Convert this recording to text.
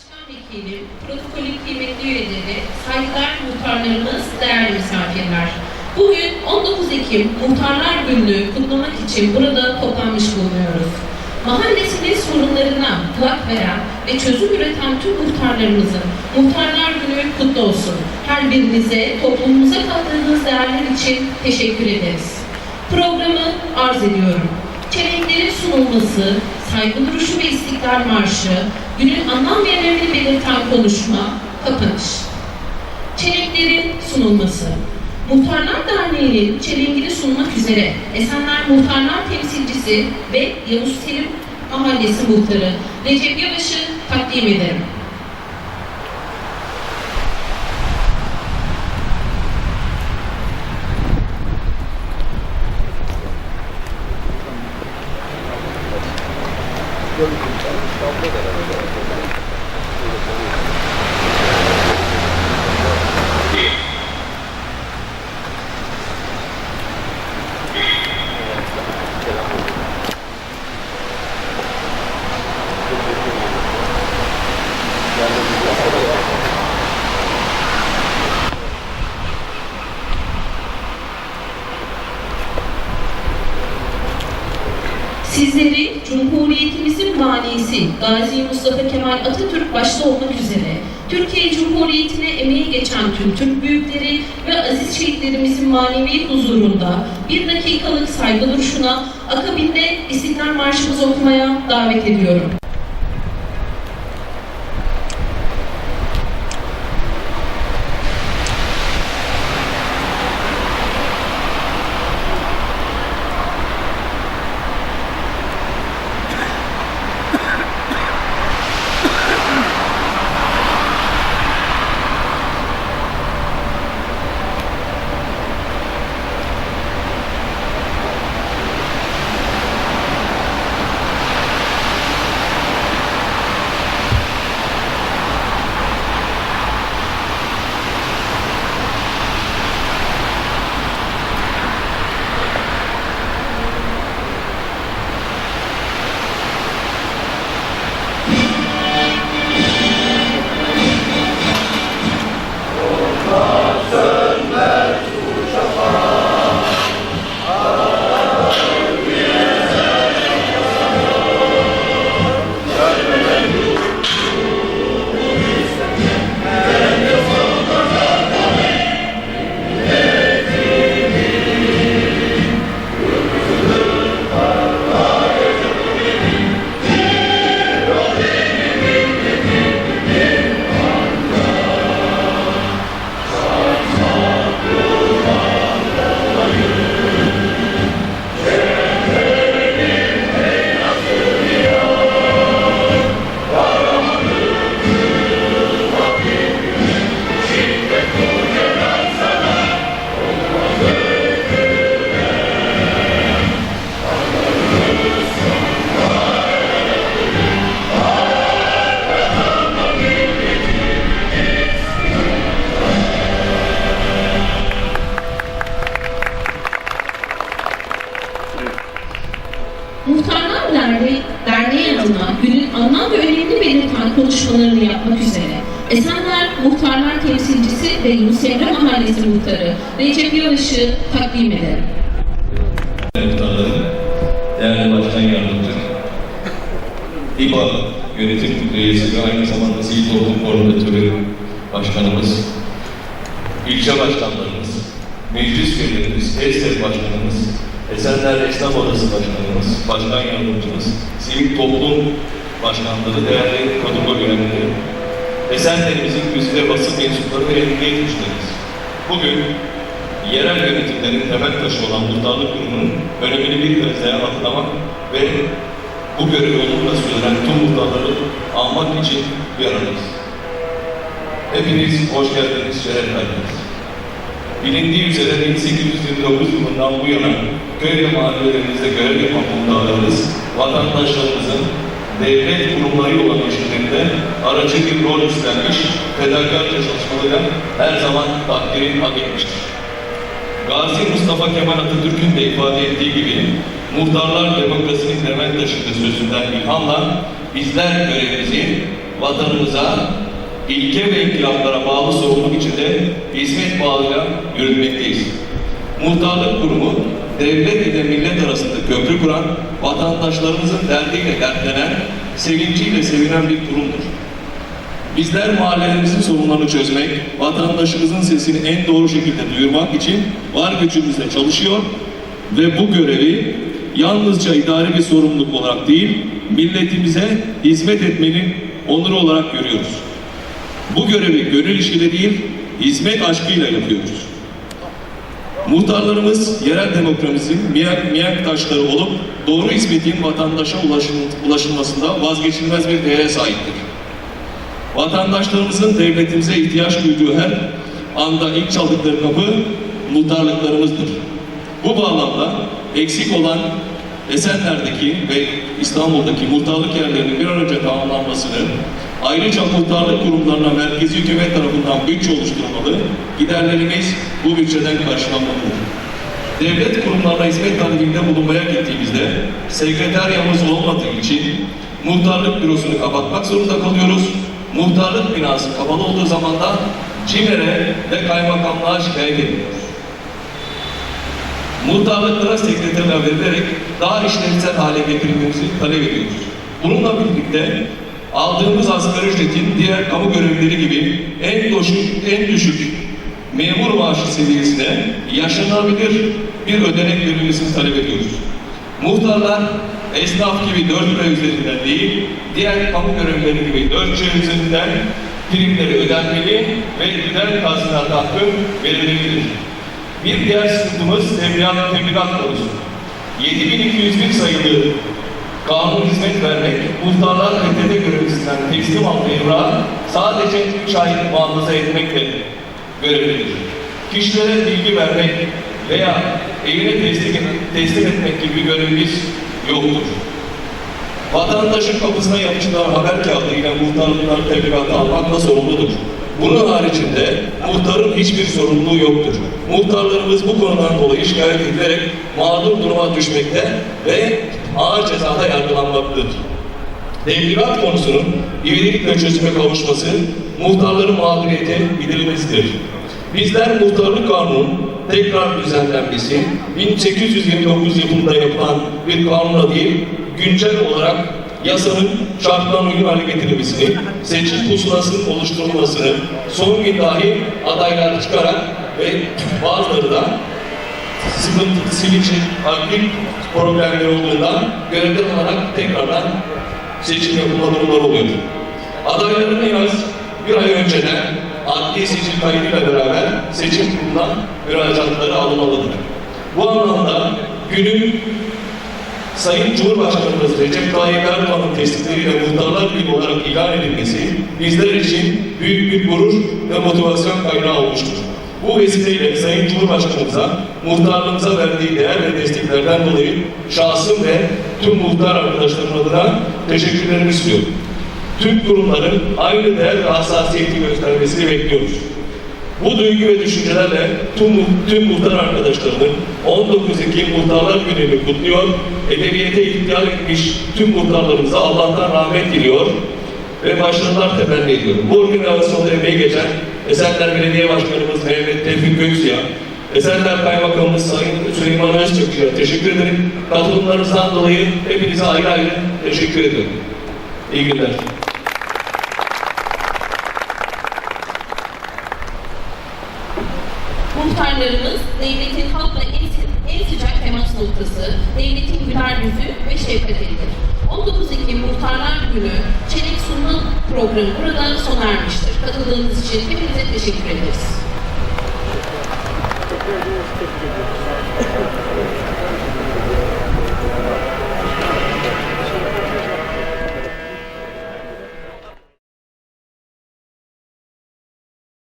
Başkan Vekilim, protokolün kıymetli üyeleri, saygıdeğer muhtarlarımız, değerli misafirler. Bugün 19 Ekim Muhtarlar Günü'nü kutlamak için burada toplanmış bulunuyoruz. Mahallesinin sorunlarına kulak veren ve çözüm üreten tüm muhtarlarımızın Muhtarlar Günü kutlu olsun. Her birinize toplumumuza kattığınız değerler için teşekkür ederiz. Programı arz ediyorum. Çelenklerin sunulması, saygı duruşu ve istiklal marşı, günün anlam ve önemini belirten konuşma, kapanış. Çelenklerin sunulması. Muhtarlar Derneği'nin çelenkini sunmak üzere Esenler Muhtarlar Temsilcisi ve Yavuz Selim Mahallesi Muhtarı Recep Yavaş'ı takdim ederim. Cumhuriyetimizin banisi Gazi Mustafa Kemal Atatürk başta olmak üzere Türkiye Cumhuriyeti'ne emeği geçen tüm Türk büyükleri ve aziz şehitlerimizin manevi huzurunda bir dakikalık saygı duruşuna akabinde İstiklal Marşımızı okumaya davet ediyorum. Esenler Muhtarlar Temsilcisi ve Yunus Emre Mahallesi Muhtarı Recep Yavaş'ı takdim ederim. Muhtarlarım, değerli başkan yardımcı, İBA yönetim üyesi ve aynı zamanda sivil toplum koordinatörü başkanımız, ilçe başkanlarımız, meclis üyelerimiz, ESTEP başkanımız, Esenler Esnaf Odası başkanımız, başkan yardımcımız, sivil toplum başkanları, değerli protokol üyeleri, Esenler'imizin güzide basın mensupları ve emniyet güçlerimiz. Bugün yerel yönetimlerin temel taşı olan muhtarlık kurumunun önemini bir daha atlamak ve bu görevi onurla sürdüren tüm muhtarları almak için bir aradayız. Hepiniz hoş geldiniz, şeref verdiniz. Bilindiği üzere 1829 yılından bu yana köy ve mahallelerimizde görev yapan muhtarlarımız, vatandaşlarımızın devlet kurumları olan işlerinde aracı bir rol üstlenmiş, fedakarca çalışmalarıyla her zaman takdirin hak etmiştir. Gazi Mustafa Kemal Atatürk'ün de ifade ettiği gibi muhtarlar demokrasinin temel taşıdığı sözünden ilhamla bizler görevimizi vatanımıza, ilke ve inkılaplara bağlı sorumluluk içinde hizmet bağıyla yürütmekteyiz. Muhtarlık kurumu, devlet ile millet arasında köprü kuran, vatandaşlarımızın derdiyle dertlenen, sevinciyle sevinen bir kurumdur. Bizler mahallelerimizin sorunlarını çözmek, vatandaşımızın sesini en doğru şekilde duyurmak için var gücümüzle çalışıyor ve bu görevi yalnızca idari bir sorumluluk olarak değil, milletimize hizmet etmenin onuru olarak görüyoruz. Bu görevi gönül işiyle değil, hizmet aşkıyla yapıyoruz. Muhtarlarımız yerel demokrasinin miyak, miyak taşları olup doğru hizmetin vatandaşa ulaşın, ulaşılmasında vazgeçilmez bir değere sahiptir. Vatandaşlarımızın devletimize ihtiyaç duyduğu her anda ilk çaldıkları kapı muhtarlıklarımızdır. Bu bağlamda eksik olan Esenler'deki ve İstanbul'daki muhtarlık yerlerinin bir an önce tamamlanmasını, ayrıca muhtarlık kurumlarına merkezi hükümet tarafından bütçe oluşturulmalı, giderlerimiz bu bütçeden karşılanmalıdır. Devlet kurumlarına hizmet talebinde bulunmaya gittiğimizde sekreteryamız olmadığı için muhtarlık bürosunu kapatmak zorunda kalıyoruz. Muhtarlık binası kapalı olduğu zaman da CİMER'e ve kaymakamlığa şikayet ediyoruz. Muhtarlıklara sekreterler verilerek daha işlevsel hale getirilmemizi talep ediyoruz. Bununla birlikte aldığımız asgari ücretin diğer kamu görevlileri gibi en düşük, en düşük memur maaşı seviyesine yaşanabilir bir ödenek verilmesini talep ediyoruz. Muhtarlar esnaf gibi 4 lira üzerinden değil, diğer kamu görevlileri gibi 4 lira üzerinden primleri ödenmeli ve gider tazminat hakkı verilmelidir. Bir diğer sıkıntımız tebligat, tebligat konusu. 7201 sayılı kanun hizmet vermek, muhtarlar PTT görevlisinden teslim aldığı evrağı sadece 3 ay muhafaza etmekle görevlidir. Kişilere bilgi vermek veya evine teslim, teslim etmek gibi görevimiz yoktur. Vatandaşın kapısına yapışılan haber kağıdıyla muhtarlıkların tebligatı almakla sorumludur. Bunun haricinde muhtarın hiçbir sorumluluğu yoktur. Muhtarlarımız bu konudan dolayı şikayet edilerek mağdur duruma düşmekte ve ağır cezada yargılanmaktadır. Tebligat konusunun ivedilikle çözüme kavuşması, muhtarların mağduriyeti giderilmesidir. Bizler muhtarlık kanunun tekrar düzenlenmesi, 1829 yılında yapılan bir kanunla değil, güncel olarak yasanın şartlarına uygun hale getirilmesini, seçim pusulasının oluşturulmasını, son gün dahi adaylar çıkarak ve bazıları da sıkıntı, sivilce, aktif problemleri olduğundan görevden olarak tekrardan seçim yapılma durumları oluyor. Adayların en az bir ay önceden adli sicil kaydıyla beraber seçim kurulundan müracaatları alınmalıdır. Bu anlamda günün Sayın Cumhurbaşkanımız Recep Tayyip Erdoğan'ın teslikleriyle muhtarlar günü olarak ilan edilmesi bizler için büyük bir gurur ve motivasyon kaynağı olmuştur. Bu vesileyle Sayın Cumhurbaşkanımıza muhtarlığımıza verdiği değer ve desteklerden dolayı şahsım ve tüm muhtar arkadaşlarım adına teşekkürlerimi sunuyorum. Tüm kurumların aynı değer ve hassasiyeti göstermesini bekliyoruz. Bu duygu ve düşüncelerle tüm, tüm muhtar arkadaşlarımın 19 Ekim Muhtarlar Günü'nü kutluyor, edebiyete ihtiyar etmiş tüm muhtarlarımıza Allah'tan rahmet diliyor ve başarılar temenni ediyorum. Bu organizasyonda emeği geçen Esenler Belediye Başkanımız Mehmet Tevfik Göksu'ya, Esenler Kaymakamımız Sayın Süleyman Özçökçü'ye teşekkür ederim. Katılımlarınızdan dolayı hepinize ayrı ayrı teşekkür ediyorum. İyi günler. Muhtarlarımız devletin halkla en, sıcak temas noktası, devletin güler yüzü ve şefkatidir. 19 Ekim Muhtarlar Günü çelik sunma programı burada sona ermiştir. Katıldığınız için hepinize teşekkür ederiz.